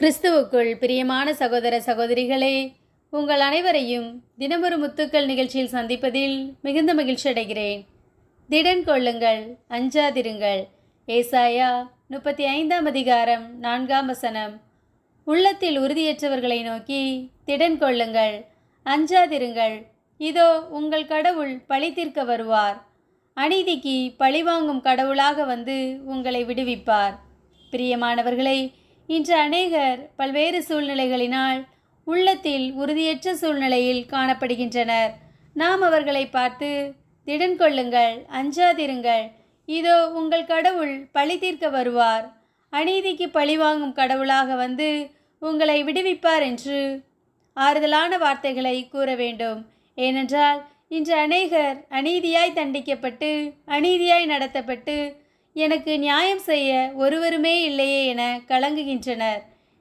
கிறிஸ்துவுக்குள் பிரியமான சகோதர சகோதரிகளே உங்கள் அனைவரையும் தினமொரு முத்துக்கள் நிகழ்ச்சியில் சந்திப்பதில் மிகுந்த மகிழ்ச்சி அடைகிறேன். திடன் கொள்ளுங்கள் அஞ்சாதிருங்கள். ஏசாயா முப்பத்தி ஐந்தாம் அதிகாரம் நான்காம் வசனம். உள்ளத்தில் உறுதியற்றவர்களை நோக்கி திடன் கொள்ளுங்கள் அஞ்சாதிருங்கள். இதோ உங்கள் கடவுள் பழி தீர்க்க வருவார். அநீதிக்கு பழிவாங்கும் கடவுளாக வந்து உங்களை விடுவிப்பார். பிரியமானவர்களை இன்று அநேகர் பல்வேறு சூழ்நிலைகளினால் உள்ளத்தில் உறுதியற்ற சூழ்நிலையில் காணப்படுகின்றனர். நாம் அவர்களை பார்த்து திடன் கொள்ளுங்கள் அஞ்சாதிருங்கள். இதோ உங்கள் கடவுள் பழி தீர்க்க வருவார். அநீதிக்கு பழிவாங்கும் கடவுளாக வந்து உங்களை விடுவிப்பார் என்று ஆறுதலான வார்த்தைகளை கூற வேண்டும். ஏனென்றால் இன்று அநேகர் அநீதியாய் தண்டிக்கப்பட்டு அநீதியாய் நடத்தப்பட்டு எனக்கு நியாயம் செய்ய ஒருவருமே இல்லையே என கலங்குகின்றனர்.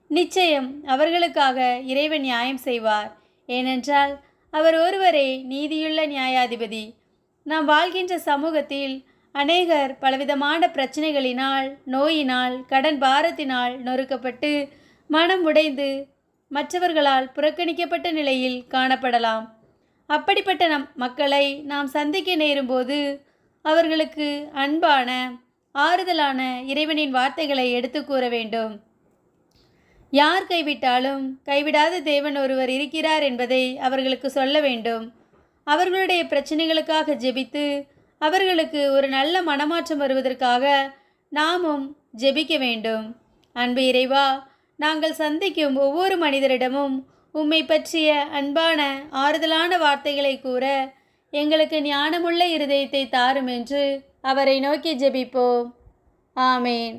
நிச்சயம் அவர்களுக்காக இறைவன் நியாயம் செய்வார். ஏனென்றால் அவர் ஒருவரே நீதியுள்ள நியாயாதிபதி. நாம் வாழ்கின்ற சமூகத்தில் அநேகர் பலவிதமான பிரச்சனைகளினால் நோயினால் கடன் பாரத்தினால் நொறுக்கப்பட்டு மனம் உடைந்து மற்றவர்களால் புறக்கணிக்கப்பட்ட நிலையில் காணப்படலாம். அப்படிப்பட்ட நம் மக்களை நாம் சந்திக்க நேரும்போது அவர்களுக்கு அன்பான ஆறுதலான இறைவனின் வார்த்தைகளை எடுத்து கூற வேண்டும். யார் கைவிட்டாலும் கைவிடாத தேவன் ஒருவர் இருக்கிறார் என்பதை அவர்களுக்கு சொல்ல வேண்டும். அவர்களுடைய பிரச்சனைகளுக்காக ஜெபித்து அவர்களுக்கு ஒரு நல்ல மனமாற்றம் வருவதற்காக நாமும் ஜெபிக்க வேண்டும். அன்பு இறைவா நாங்கள் சந்திக்கும் ஒவ்வொரு மனிதரிடமும் உம்மை பற்றிய அன்பான ஆறுதலான வார்த்தைகளை கூற எங்களுக்கு ஞானமுள்ள இருதயத்தை தாரும் என்று அவரை நோக்கி ஜெபிப்போம். ஆமேன்.